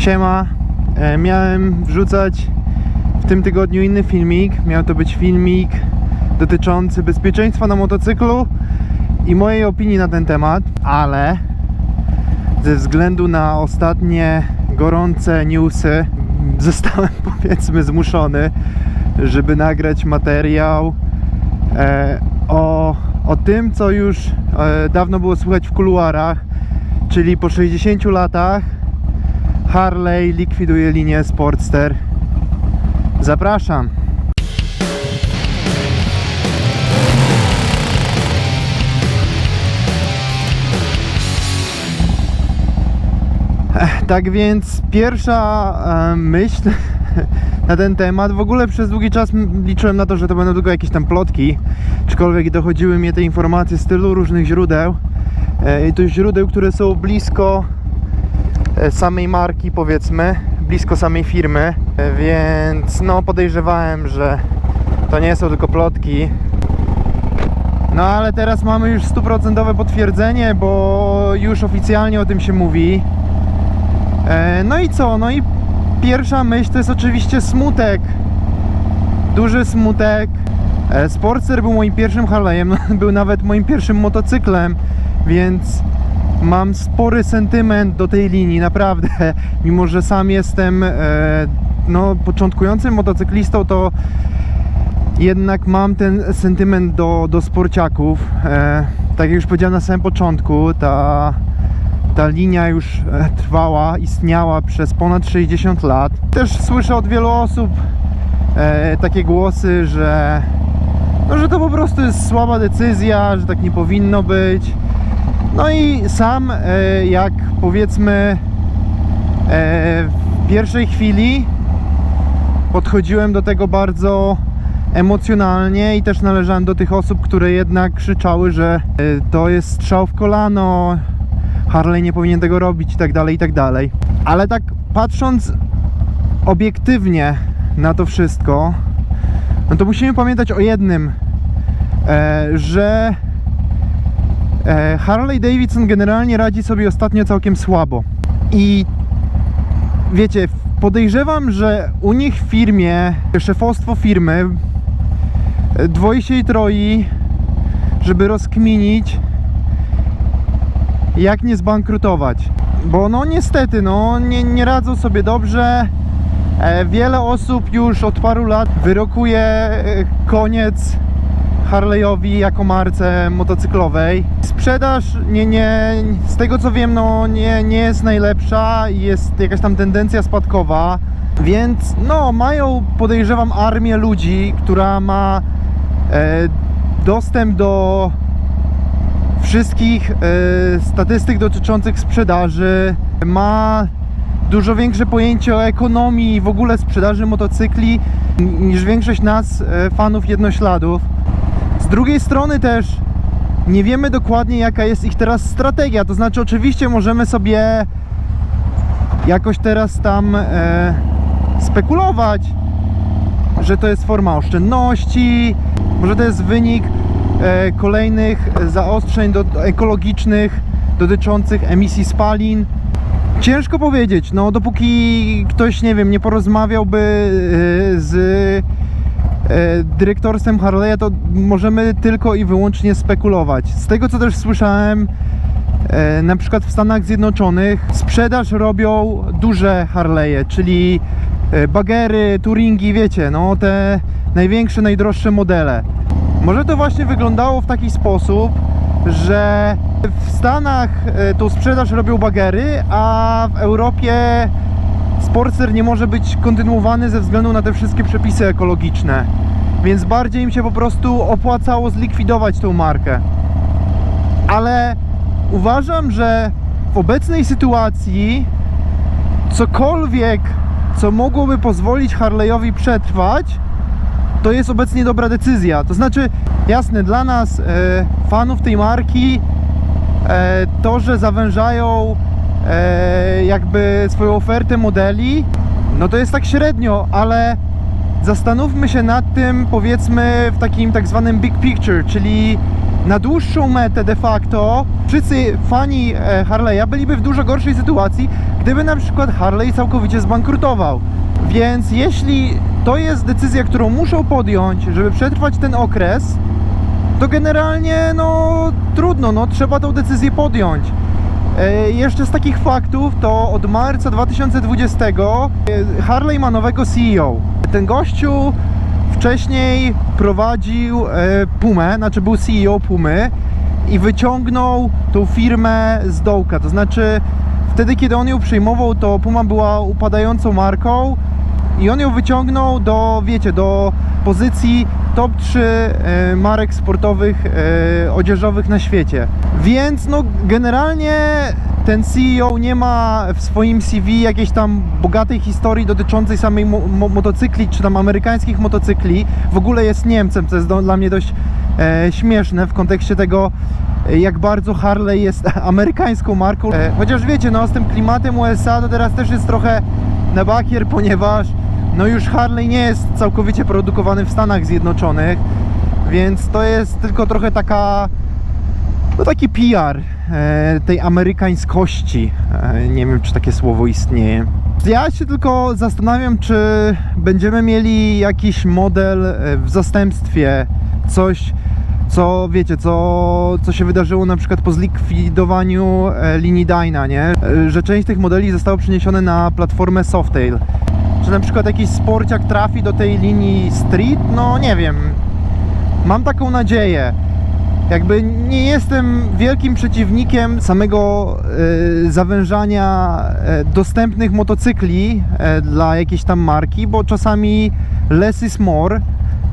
Siema. E, miałem wrzucać w tym tygodniu inny filmik. Miał to być filmik dotyczący bezpieczeństwa na motocyklu i mojej opinii na ten temat, ale ze względu na ostatnie gorące newsy zostałem powiedzmy zmuszony, żeby nagrać materiał e, o, o tym, co już e, dawno było słychać w kuluarach, czyli po 60 latach Harley likwiduje linię Sportster. Zapraszam. Tak więc pierwsza e, myśl na ten temat, w ogóle przez długi czas liczyłem na to, że to będą tylko jakieś tam plotki, aczkolwiek dochodziły mnie te informacje z tylu różnych źródeł e, i to źródeł, które są blisko samej marki powiedzmy, blisko samej firmy, e, więc no podejrzewałem, że to nie są tylko plotki. No ale teraz mamy już stuprocentowe potwierdzenie, bo już oficjalnie o tym się mówi. E, No i co? No i pierwsza myśl to jest oczywiście smutek. Duży smutek. E, Sportster był moim pierwszym Harley'em, był nawet moim pierwszym motocyklem, więc mam spory sentyment do tej linii, naprawdę. Mimo, że sam jestem e, no, początkującym motocyklistą, to jednak mam ten sentyment do, do sporciaków. E, tak jak już powiedziałem na samym początku, ta, ta linia już e, trwała, istniała przez ponad 60 lat. Też słyszę od wielu osób takie głosy, że, no, że to po prostu jest słaba decyzja, że tak nie powinno być. No i sam, e, jak powiedzmy, e, w pierwszej chwili podchodziłem do tego bardzo emocjonalnie i też należałem do tych osób, które jednak krzyczały, że e, to jest strzał w kolano, Harley nie powinien tego robić i tak dalej, i tak dalej. Ale tak patrząc obiektywnie na to wszystko, no to musimy pamiętać o jednym, że Harley Davidson generalnie radzi sobie ostatnio całkiem słabo. I wiecie, podejrzewam, że u nich w firmie, szefostwo firmy e, dwoi się i troi, żeby rozkminić, jak nie zbankrutować. Bo no niestety, no nie, nie radzą sobie dobrze. E, wiele osób już od paru lat wyrokuje e, koniec Harley'owi jako marce motocyklowej. Sprzedaż nie, nie, z tego co wiem, no nie, nie jest najlepsza i jest jakaś tam tendencja spadkowa. Więc no, mają podejrzewam armię ludzi, która ma e, dostęp do wszystkich e, statystyk dotyczących sprzedaży, ma dużo większe pojęcie o ekonomii i w ogóle sprzedaży motocykli niż większość nas, e, fanów jednośladów. Z drugiej strony też nie wiemy dokładnie jaka jest ich teraz strategia, to znaczy oczywiście możemy sobie jakoś teraz tam e, spekulować, że to jest forma oszczędności, może to jest wynik e, kolejnych zaostrzeń do, ekologicznych dotyczących emisji spalin. Ciężko powiedzieć, no dopóki ktoś, nie wiem, nie porozmawiałby e, z dyrektorstwem Harley'a, to możemy tylko i wyłącznie spekulować. Z tego co też słyszałem, e, na przykład w Stanach Zjednoczonych sprzedaż robią duże Harley'e, czyli e, bagery, touringi, wiecie, no te największe, najdroższe modele. Może to właśnie wyglądało w taki sposób, że w Stanach e, tą sprzedaż robią bagery, a w Europie Sportster nie może być kontynuowany ze względu na te wszystkie przepisy ekologiczne. Więc bardziej im się po prostu opłacało zlikwidować tą markę. Ale uważam, że w obecnej sytuacji cokolwiek, co mogłoby pozwolić Harley'owi przetrwać, to jest obecnie dobra decyzja. To znaczy, jasne, dla nas, e, fanów tej marki, e, to, że zawężają e, jakby swoją ofertę modeli, no to jest tak średnio, ale zastanówmy się nad tym, powiedzmy, w takim tak zwanym big picture, czyli na dłuższą metę de facto wszyscy fani e, Harley'a byliby w dużo gorszej sytuacji, gdyby na przykład Harley całkowicie zbankrutował. Więc jeśli to jest decyzja, którą muszą podjąć, żeby przetrwać ten okres, to generalnie no trudno, no trzeba tą decyzję podjąć. E, jeszcze z takich faktów to od marca 2020 e, Harley ma nowego CEO. Ten gościu wcześniej prowadził e, Pumę, znaczy był CEO Pumy i wyciągnął tą firmę z dołka. To znaczy wtedy kiedy on ją przyjmował, to Puma była upadającą marką i on ją wyciągnął do, wiecie, do pozycji top 3 e, marek sportowych e, odzieżowych na świecie. Więc no generalnie ten CEO nie ma w swoim CV jakiejś tam bogatej historii dotyczącej samej mo mo motocykli, czy tam amerykańskich motocykli. W ogóle jest Niemcem, co jest dla mnie dość e, śmieszne w kontekście tego, e, jak bardzo Harley jest amerykańską marką. E, chociaż wiecie, no z tym klimatem USA to teraz też jest trochę na bakier, ponieważ no już Harley nie jest całkowicie produkowany w Stanach Zjednoczonych, więc to jest tylko trochę taka no taki PR e, tej amerykańskości. E, nie wiem, czy takie słowo istnieje. Ja się tylko zastanawiam, czy będziemy mieli jakiś model e, w zastępstwie, coś, co wiecie, co, co się wydarzyło na przykład po zlikwidowaniu e, linii Dyna, nie? E, Że część tych modeli zostało przeniesione na platformę Softail. Czy na przykład jakiś sporciak trafi do tej linii Street? No nie wiem. Mam taką nadzieję. Jakby nie jestem wielkim przeciwnikiem samego e, zawężania e, dostępnych motocykli e, dla jakiejś tam marki, bo czasami less is more.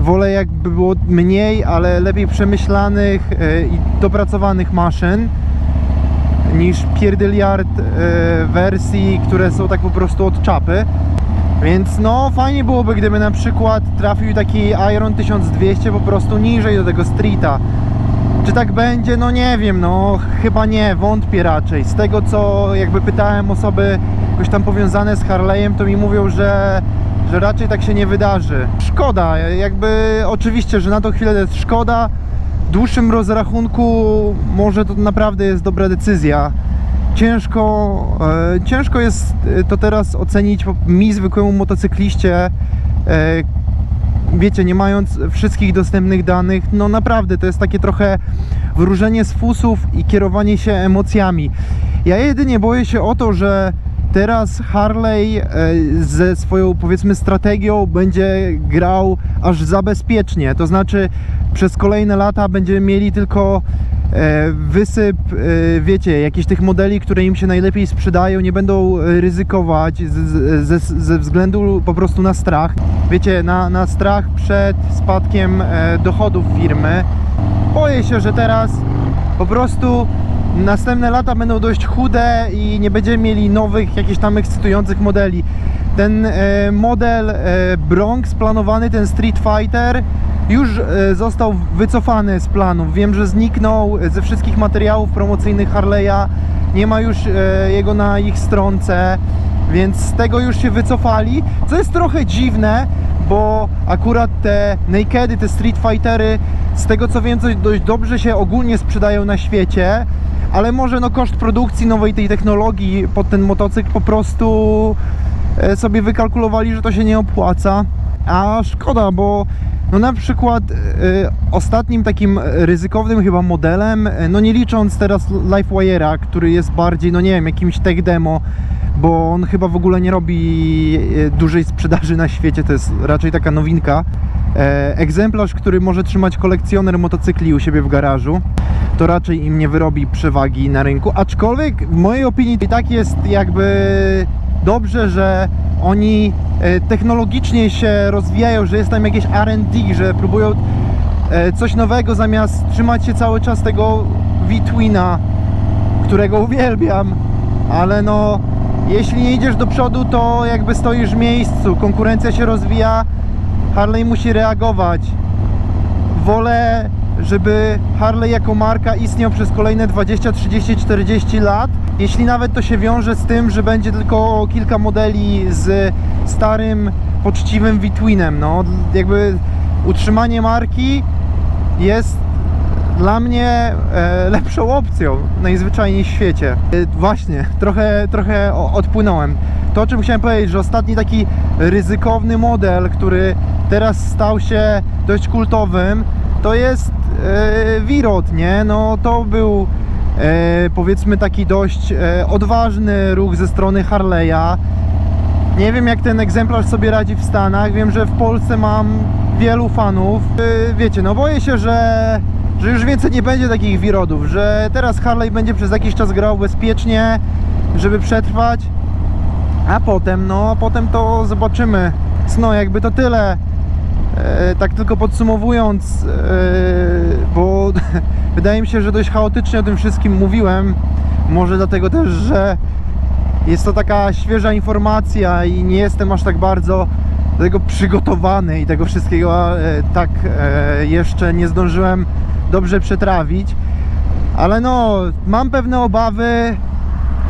Wolę jakby było mniej, ale lepiej przemyślanych e, i dopracowanych maszyn niż pierdyliard wersji, które są tak po prostu od czapy. Więc no fajnie byłoby, gdyby na przykład trafił taki Iron 1200 po prostu niżej do tego streeta. Czy tak będzie? No nie wiem, no chyba nie, wątpię raczej. Z tego co jakby pytałem osoby jakoś tam powiązane z Harley'em, to mi mówią, że, że raczej tak się nie wydarzy. Szkoda, jakby oczywiście, że na tą chwilę jest szkoda. W dłuższym rozrachunku może to naprawdę jest dobra decyzja. Ciężko, e, ciężko jest e, to teraz ocenić mi, zwykłemu motocykliście, e, wiecie, nie mając wszystkich dostępnych danych, no naprawdę to jest takie trochę wróżenie z fusów i kierowanie się emocjami. Ja jedynie boję się o to, że teraz Harley ze swoją powiedzmy strategią będzie grał aż za bezpiecznie. To znaczy przez kolejne lata będziemy mieli tylko wysyp, e, wiecie, jakichś tych modeli, które im się najlepiej sprzedają, nie będą e, ryzykować ze, ze względu po prostu na strach. Wiecie, na, na strach przed spadkiem e, dochodów firmy. Boję się, że teraz po prostu następne lata będą dość chude i nie będziemy mieli nowych, jakichś tam ekscytujących modeli. Ten e, model e, Bronx planowany, ten Street Fighter już e, został wycofany z planów. Wiem, że zniknął ze wszystkich materiałów promocyjnych Harley'a. Nie ma już e, jego na ich stronce, więc z tego już się wycofali. Co jest trochę dziwne, bo akurat te Nakedy, te Street Fightery, z tego co wiem, coś dość dobrze się ogólnie sprzedają na świecie, ale może no koszt produkcji nowej tej technologii pod ten motocykl po prostu e, sobie wykalkulowali, że to się nie opłaca. A szkoda, bo no na przykład e, ostatnim takim ryzykownym chyba modelem, e, no nie licząc teraz LiveWire'a, który jest bardziej, no nie wiem, jakimś tech demo, bo on chyba w ogóle nie robi e, dużej sprzedaży na świecie, to jest raczej taka nowinka. E, egzemplarz, który może trzymać kolekcjoner motocykli u siebie w garażu, to raczej im nie wyrobi przewagi na rynku. Aczkolwiek w mojej opinii i tak jest jakby dobrze, że oni e, technologicznie się rozwijają, że jest tam jakieś R&D, że próbują e, coś nowego zamiast trzymać się cały czas tego V-Twina, którego uwielbiam, ale no jeśli nie idziesz do przodu, to jakby stoisz w miejscu, konkurencja się rozwija, Harley musi reagować. Wolę, żeby Harley jako marka istniał przez kolejne 20, 30, 40 lat, jeśli nawet to się wiąże z tym, że będzie tylko kilka modeli z starym, poczciwym V-Twinem. No, jakby utrzymanie marki jest dla mnie e, lepszą opcją najzwyczajniej w świecie. E, właśnie, trochę, trochę odpłynąłem. To, o czym chciałem powiedzieć, że ostatni taki ryzykowny model, który teraz stał się dość kultowym, to jest e, nie? No to był e, powiedzmy taki dość e, odważny ruch ze strony Harley'a. Nie wiem jak ten egzemplarz sobie radzi w Stanach. Wiem, że w Polsce mam wielu fanów. Yy, Wiecie, no boję się, że, że już więcej nie będzie takich wirodów, że teraz Harley będzie przez jakiś czas grał bezpiecznie, żeby przetrwać, a potem, no potem to zobaczymy. No jakby to tyle. E, tak tylko podsumowując, e, bo wydaje mi się, że dość chaotycznie o tym wszystkim mówiłem. Może dlatego też, że jest to taka świeża informacja i nie jestem aż tak bardzo do tego przygotowany i tego wszystkiego e, tak jeszcze nie zdążyłem dobrze przetrawić. Ale no, mam pewne obawy.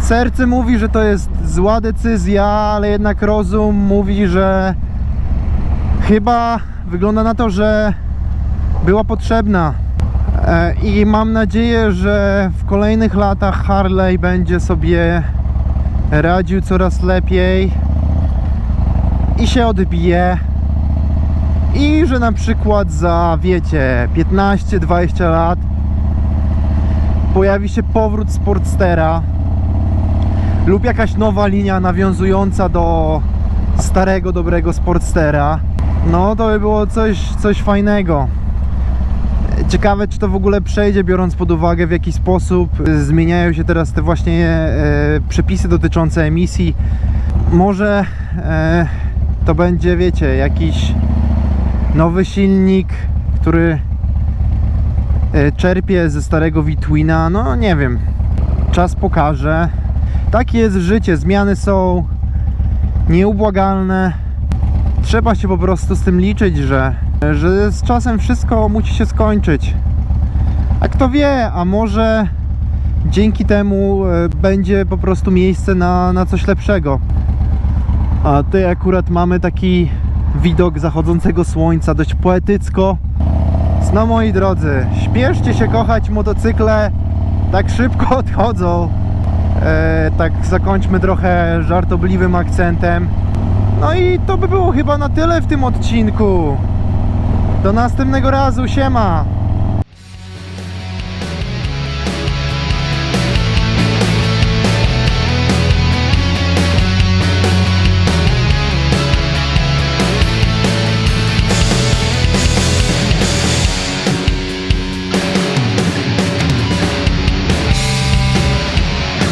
Serce mówi, że to jest zła decyzja, ale jednak rozum mówi, że chyba wygląda na to, że była potrzebna. E, I mam nadzieję, że w kolejnych latach Harley będzie sobie radził coraz lepiej i się odbije. I że na przykład za, wiecie, 15-20 lat pojawi się powrót Sportstera lub jakaś nowa linia nawiązująca do starego, dobrego Sportstera. No to by było coś, coś fajnego. Ciekawe, czy to w ogóle przejdzie, biorąc pod uwagę, w jaki sposób zmieniają się teraz te właśnie e, przepisy dotyczące emisji. Może e, to będzie, wiecie, jakiś nowy silnik, który e, czerpie ze starego Witwina. No nie wiem, czas pokaże. Takie jest życie, zmiany są nieubłagalne. Trzeba się po prostu z tym liczyć, że, że z czasem wszystko musi się skończyć. A kto wie, a może dzięki temu e, będzie po prostu miejsce na, na coś lepszego. A tutaj akurat mamy taki widok zachodzącego słońca, dość poetycko. No moi drodzy, śpieszcie się kochać motocykle, tak szybko odchodzą. E, tak zakończmy trochę żartobliwym akcentem. No i to by było chyba na tyle w tym odcinku. Do następnego razu, siema!